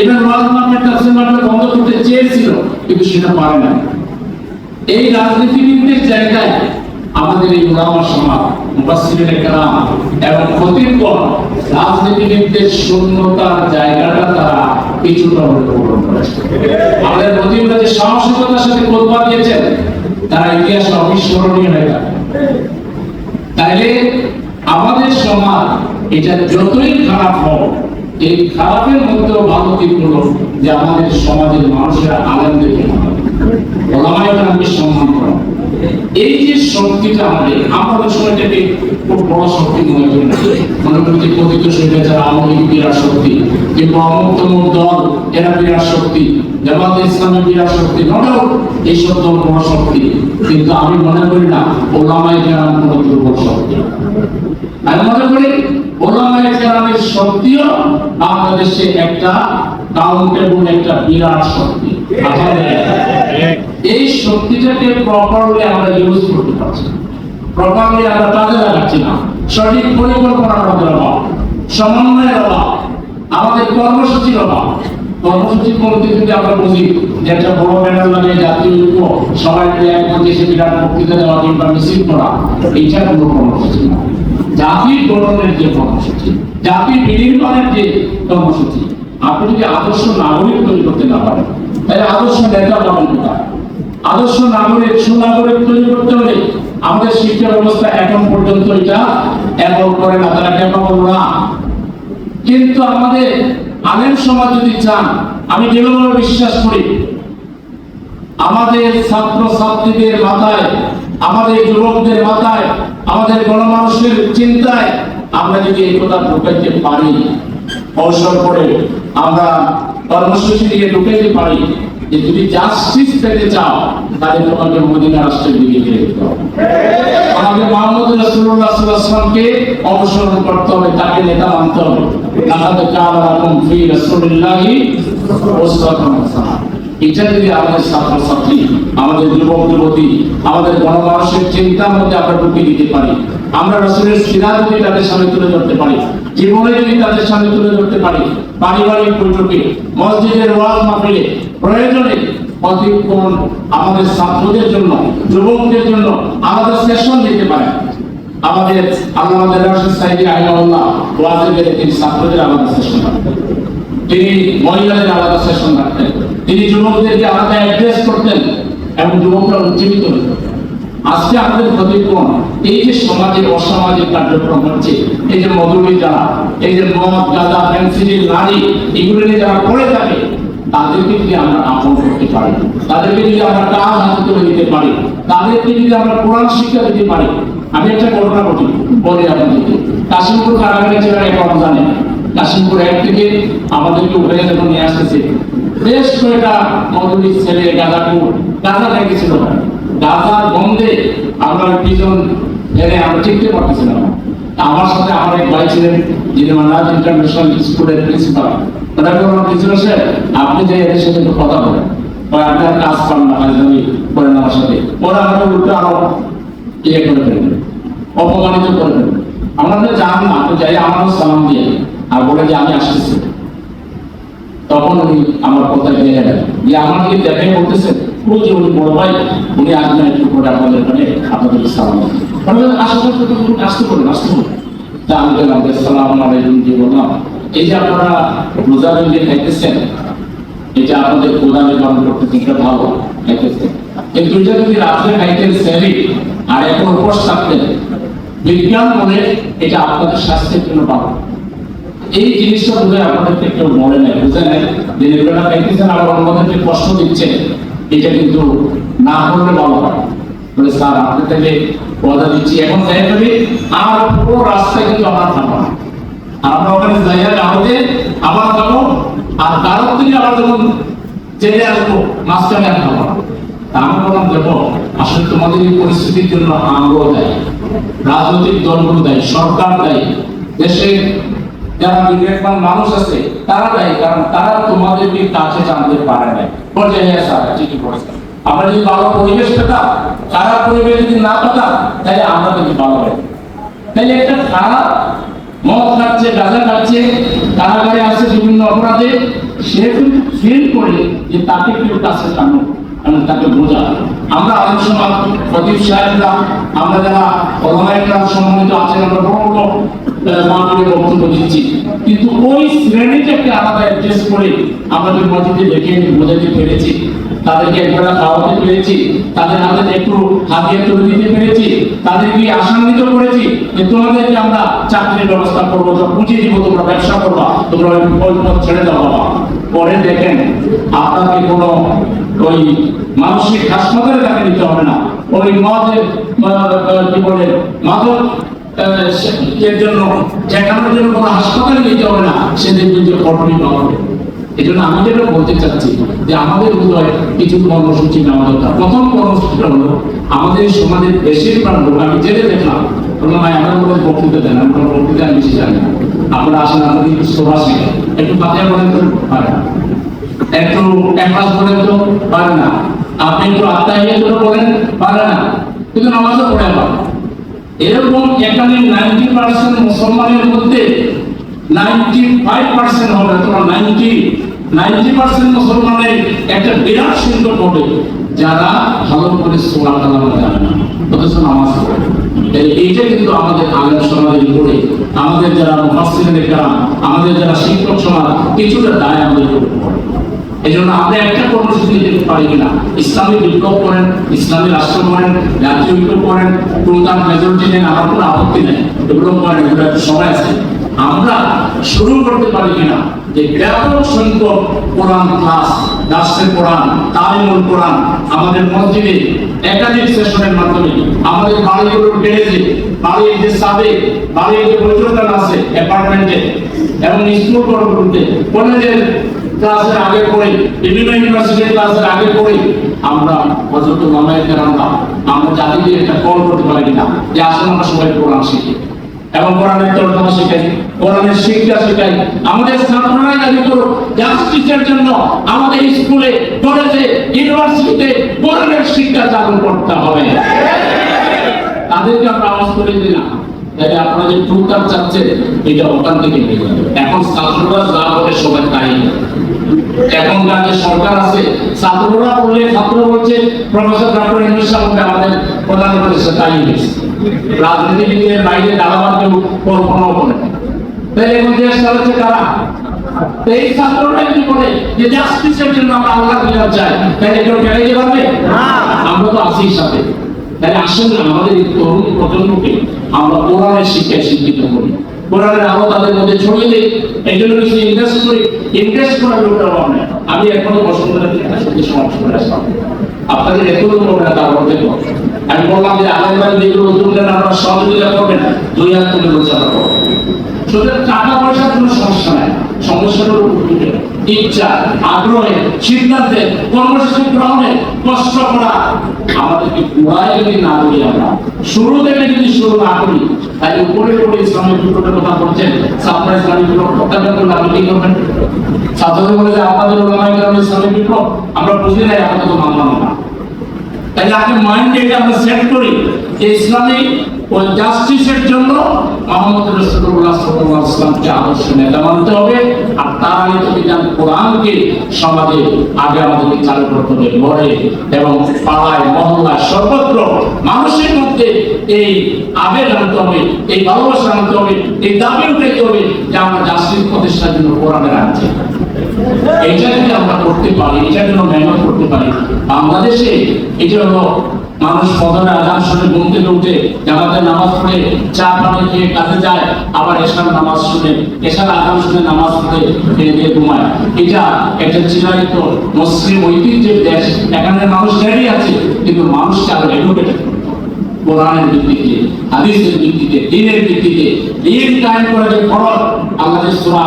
এবার তাফসীর মাহফিল বন্ধ করতে চেয়েছিল, কিন্তু সেটা পারে না এই রাজনীতিবিদদের জায়গায় আমাদের এই উলামা সমাজ মুফাসসিরিনে কেরাম এবং খতিবগণ রাজনীতিবিদদের শূন্যতার জায়গাটা তারা কিছুটা হলে পূরণ করেছে। আমাদের খতিবরা যে সাহসিকতার সাথে খোদবা দিয়েছেন তারা ইতিহাসে অবিস্মরণীয় হয়ে থাকে তাইলে আমাদের সমাজ এটা যতই খারাপ হোক এই খারাপের মধ্যেও ভালো দিক যে আমাদের সমাজের মানুষেরা আনন্দকে ওলামায় আমি সম্মান করা। এই যে শক্তিটা আমাদের আমাদের সময়টাকে খুব বড় শক্তি মনে করি। মনে করি যে পতিত শরীরে আওয়ামী লীগ বিরাট শক্তি, কিংবা অমুক তমুক দল, এরা বিরাট শক্তি, জামাত ইসলামের বিরাট শক্তি নটাও এইসব দল বড় শক্তি। কিন্তু আমি মনে করি না ওলামায় কেরাম কোনো দুর্বল শক্তি। আমি মনে করি ওলামায় কেরামের শক্তিও বাংলাদেশে একটা কাউন্টেবল একটা বিরাট শক্তি। এই শক্তিটাকে প্রপারলি আমরা ইউজ করতে পারছি প্রপারলি আমরা কাজে লাগাচ্ছি না। সঠিক পরিকল্পনার আমাদের অভাব। সমন্বয়ের অভাব। আমাদের কর্মসূচির অভাব। কর্মসূচি বলতে যদি আমরা বুঝি যে একটা বড় ব্যানার লাগিয়ে জাতীয় ঐক্য সবাই মিলে এক মঞ্চে এসে বিরাট বক্তৃতা দেওয়া কিংবা মিছিল করা এইটা কোনো কর্মসূচি না। জাতির গঠনের যে কর্মসূচি, জাতির বিনির্মাণের যে কর্মসূচি, আপনি যদি আদর্শ নাগরিক তৈরি করতে না পারেন, তাহলে আদর্শ নেতা পাবেন কোথায়? আদর্শ নাগরিক, সুনাগরিক তৈরি করতে হলে আমাদের শিক্ষা ব্যবস্থা এখন পর্যন্ত এটা অ্যাভয়েড করে না, তারা ক্যাপাবল না? কিন্তু আমাদের আলেম সমাজ যদি চান, আমি দৃঢ়ভাবে বিশ্বাস করি, আমাদের ছাত্র ছাত্রীদের মাথায় আমাদের যুবকদের মাথায়, আমাদের গণমানুষের চিন্তায় আমরা যদি এই কথা ঢুকাইতে পারি কৌশল করে আমরা কর্মসূচি দিয়ে ঢুকাইতে পারি যে যদি জাস্টিস পেতে চাও, তাহলে তোমাকে মদিনা রাষ্ট্রের দিকে আমাদের মোহাম্মদ অনুসরণ করতে হবে, তাকে নেতা মানতে হবে। লাকাদ কানা লাকুম ফি এটা যদি আমাদের ছাত্র ছাত্রী আমাদের যুবক যুবতী আমাদের গণমানুষের চিন্তার মধ্যে আমরা ঢুকিয়ে দিতে পারি, আমরা রসুলের যদি তাদের সামনে তুলে ধরতে পারি, জীবনে যদি তাদের সামনে তুলে ধরতে পারি, পারিবারিক বৈঠকে, মসজিদের ওয়াজ প্রয়োজনে অতিক্ষণ আমাদের ছাত্রদের জন্য, যুবকদের জন্য আলাদা সেশন দিতে পারে। আমাদের আল্লাহ আমাদের রশিদ সাহেব আইনাউল্লাহ ওয়াজে তিনি ছাত্রদের আলাদা সেশন তিনি মহিলাদের আলাদা সেশন রাখতেন। তিনি যুবকদেরকে আলাদা অ্যাড্রেস করতেন এবং যুবকরা উজ্জীবিত হতো আজকে আমাদের ক্ষতিপূরণ এই যে সমাজের অসামাজিক কার্যক্রম হচ্ছে, এই যে মধুমী যারা, এই যে মদ গাঁদা পেন্সিলের নারী, এগুলো নিয়ে যারা পড়ে থাকে, তাদেরকে যদি আমরা আপন করতে পারি, তাদেরকে যদি আমরা কাজ হাতে তুলে দিতে পারি, তাদেরকে যদি আমরা কোরআন শিক্ষা দিতে পারি, আমি একটা ঘটনা ঘটি, বলি আপনাদেরকে। কাশিমপুর কারাগারে ছিলেন এক রমজানে কাশিমপুর এক থেকে আমাদেরকে উঠে যখন নিয়ে আসতেছে, বেশ কয়েকটা মধুরী ছেলে গাঁদাপুর গাঁদা লেগেছিল গাঁদার গন্ধে আমরা পিছন এনে আমরা টিকতে পারতেছিলাম না। আমার সাথে আমার এক ভাই ছিলেন, যিনি মানাজ ইন্টারন্যাশনাল স্কুলের প্রিন্সিপাল। প্রিন্সিপাল স্যার আপনি যে এদের সাথে একটু কথা বলেন। বা আপনি আর কাজ পান না ফাইজলামি করেন আমার সাথে। ওরা আমাকে উল্টো আরও ইয়ে করে ফেলবেন অপমানিত করে আমরা তো জান না তো যাই আমারও সালাম দিয়ে আর বলে যে আমি আসতেছি। তখন উনি আমার কথা দিয়ে গেলেন। যে আমাকে দেখে বলতেছেন ওই যে উনি বড় ভাই, উনি আসবেন একটু করে আপনাদের এখানে আপনাদের সালাম আসতে করুন আসতে করুন। তা আমি সালাম আলাইকুম বললাম? এই যে আপনারা রোজা আপনাদের পালন করতে এটা ভালো খাইতেছেন এটা যদি রাত্রে খাইতেন স্যারি আর এখন উপোস থাকতেন বিজ্ঞান বলে এটা আপনাদের স্বাস্থ্যের জন্য ভালো। এই জিনিসটা বোধ হয় আপনাদেরকে কেউ বলে নাই বুঝে নাই দিনের বেলা খাইতেছেন আবার অন্যদেরকে কষ্ট দিচ্ছে, এটা কিন্তু না করলে ভালো হয়। বলে, স্যার আপনি থেকে কথা দিচ্ছি। এখন যাই করি আর পুরো রাস্তায় কিন্তু আমার না। আর আমরা ওখানে আবার আর থেকে আবার যখন আসব আর আমি বললাম দেখো আসলে তোমাদের এই পরিস্থিতির জন্য আমরাও দায়ী। রাজনৈতিক দলগুলো দেয়, সরকার দেয়। দেশে যারা বিবেকবান মানুষ আছে, তারা দায়ী কারণ, তারা তোমাদেরকে কাছে জানতে পারে না পর্যায়ে আর ঠিকই বলেছেন আমরা যদি ভালো পরিবেশ পেতাম খারাপ পরিবেশ যদি না পেতাম, তাহলে আমরা কিন্তু ভালো হয় তাহলে একটা খারাপ মদ খাচ্ছে, গাঁজা খাচ্ছে কারাগারে আছে বিভিন্ন অপরাধে, সে কিন্তু ফিল করে যে তাকে কেউ কাছে টানো তাকে বোঝা। আমরা আলোচনা প্রদীপ সাহেবরা, আমরা যারা ওলামাইকরা সম্মানিত আছেন, আমরা বড় বড় বক্তব্য দিচ্ছি। কিন্তু ওই শ্রেণীটাকে আলাদা অ্যাড্রেস করে মসজিদে দেখে, বোঝাতে পেরেছি। তাদেরকে একবেলা খাওয়াতে পেরেছি। তাদের হাতে একটু হাতিয়ে তুলে দিতে পেরেছি। তাদেরকে আশান্বিত করেছি যে তোমাদেরকে আমরা চাকরির ব্যবস্থা করব, সব বুঝিয়ে দিব, তোমরা ব্যবসা করবা, তোমরা ওই ছেড়ে দাও বাবা। পরে দেখেন আপনাকে কোনো ওই মানসিক হাসপাতালে তাকে নিতে হবে না। ওই মদের কি বলে মাদক এর জন্য জন্য কোনো হাসপাতালে নিতে হবে না, সেদিন কিন্তু কঠোরই হবে এই জন্য আমি যেটা বলতে চাচ্ছি যে আমাদের উদয় কিছু কর্মসূচি নেওয়া দরকার। প্রথম কর্মসূচিটা হলো আমাদের সমাজের বেশিরভাগ লোক, আমি জেনে দেখলাম ভাই আমার বক্তৃতা দেন আমি এখানে নাইনটি পার্সেন্ট মুসলমানের মধ্যে নাইনটি ফাইভ পার্সেন্ট হবে, অথবা নাইনটি নাইনটি পার্সেন্ট একটা বিরাট সংখ্যক হবে। যারা ভালো করে কালাম জানে না, অথচ নামাজ পড়ে। এইটা কিন্তু আমাদের সমাজের উপরে, আমাদের যারা আমাদের যারা শিক্ষক সমাজ, কিছুটা দায় আমাদের এই জন্য আমরা একটা কর্মসূচি পারি কিনা, ইসলামী বিপ্লব করেন, ইসলামী রাষ্ট্র করেন জাতীয় বিপ্লব করেন প্রধান মেজরিটি নেন আমার কোনো আপত্তি নেই, এগুলো করেন, এগুলো একটু সময় আছে। আমরা শুরু করতে পারি কিনা, যে ব্যাপক সংখ্যক কোরআন ক্লাস রাষ্ট্রের কোরআন, তালিমুল কোরআন, আমাদের মসজিদে একাধিক সেশনের মাধ্যমে আমাদের বাড়িগুলোর গ্যারেজে, বাড়ির যে সাবে বাড়ির যে বৈঠকান আছে, অ্যাপার্টমেন্টে এবং স্কুল কলেজগুলোতে, কলেজের ক্লাসের আগে পড়ে, বিভিন্ন ইউনিভার্সিটির ক্লাসের আগে পড়ে আমরা হজরত মামায়ের আমরা জাতিকে একটা কল করতে পারি কিনা, যে আসলে আমরা সবাই কোরআন শিখি। এবং কোরআনের তর্জমা শিখাই, কোরআনের শিক্ষা শিখাই। আমাদের ছাত্ররাই দাবি করো জাস্টিসের জন্য আমাদের স্কুলে কলেজে ইউনিভার্সিটিতে কোরআনের শিক্ষা চালু করতে হবে। তাদেরকে আমরা আওয়াজ করে দিই না। তাই আপনারা যে টুকটাক চাচ্ছেন এটা ওখান থেকে এখন ছাত্ররা যা বলে সবাই তাই এখনকার যে সরকার আছে, ছাত্ররা বললে ছাত্র বলছে, প্রফেসর ডক্টর সাহেবকে আমাদের প্রধান করেছে তাই হয়েছে রাজনীতিবিদের বাইরে দাঁড়াবার কেউ কল্পনাও করে এখন দেশ চালাচ্ছে কারা? এই ছাত্ররা কি বলে যে জাস্টিসের জন্য আমরা আল্লাহ চাই তাহলে কেউ পারবে? আমরা তো আছি সাথে। তাই আসেন না আমাদের এই তরুণ প্রজন্মকে আমরা কোরআনের শিক্ষায় শিক্ষিত করি। কোরআনের আলো তাদের মধ্যে ছড়িয়ে দিই। এই জন্য কিছু ইনভেস্ট করি। ইনভেস্ট করার লোকটা অভাব নেই। আমি এখনও বসন্ত সত্যি সমাপ্ত করে আসলাম। আপনাদের এত মনে হয় তার মধ্যে আমি বললাম যে আগামীবার যেগুলো নেন আপনারা সহযোগিতা করবেন দুই হাত তুলে বলছে আমরা করব। সুতরাং টাকা পয়সার কোনো সমস্যা নাই। সমস্যাটা হলো উদ্যোগে, ইচ্ছা আগ্রহে, সিদ্ধান্তে, কর্মসূচি গ্রহণে কষ্ট করা আমাদেরকে পুরাই যদি না করি আমরা। শুরু থেকে যদি শুরু না করি তাই উপরে উপরে ইসলামিক কথা বলছেন ইসলামিক প্রত্যাখ্যান করলে আপনি কি করবেন ছাত্রদের বলে যে ইসলামিক বিপ্লব, আমরা বুঝি নাই মানলাম না। তাই আগে মাইন্ডে এটা আমরা সেট করি যে ইসলামী ও জাস্টিসের জন্য মোহাম্মদ রসুল্লাহ আদর্শ নেতা মানতে হবে। আর জান কোরআনকে সমাজে আগে আমাদেরকে চালু করতে হবে। ঘরে এবং পাড়ায় সর্বত্র মানুষের মধ্যে এই আবেগ আনতে হবে, এই ভালোবাসা আনতে হবে, এই দাবি উঠাইতে হবে যে আমরা জাস্টিস প্রতিষ্ঠার জন্য কোরআনের আনছি এটা যদি আমরা করতে পারি এটা যেন মেহনত করতে পারি, বাংলাদেশে এটা হলো মানুষ ফজরের আজান শুনে ঘুম উঠে জামাতে নামাজ পড়ে, চা পানি খেয়ে কাজে যায়, আবার এশার নামাজ শুনে, এশার আজান শুনে নামাজ পড়ে খেয়ে দিয়ে ঘুমায়। এটা একটা চিরায়িত মুসলিম ঐতিহ্যের দেশ। এখানে মানুষ জ্ঞানী আছে, কিন্তু মানুষকে আরও এডুকেটেড কোরআনের ভিত্তিতে, হাদিসের ভিত্তিতে, দিনের ভিত্তিতে, দিন কায়েম করে যে ফরজ আল্লাহ সূরা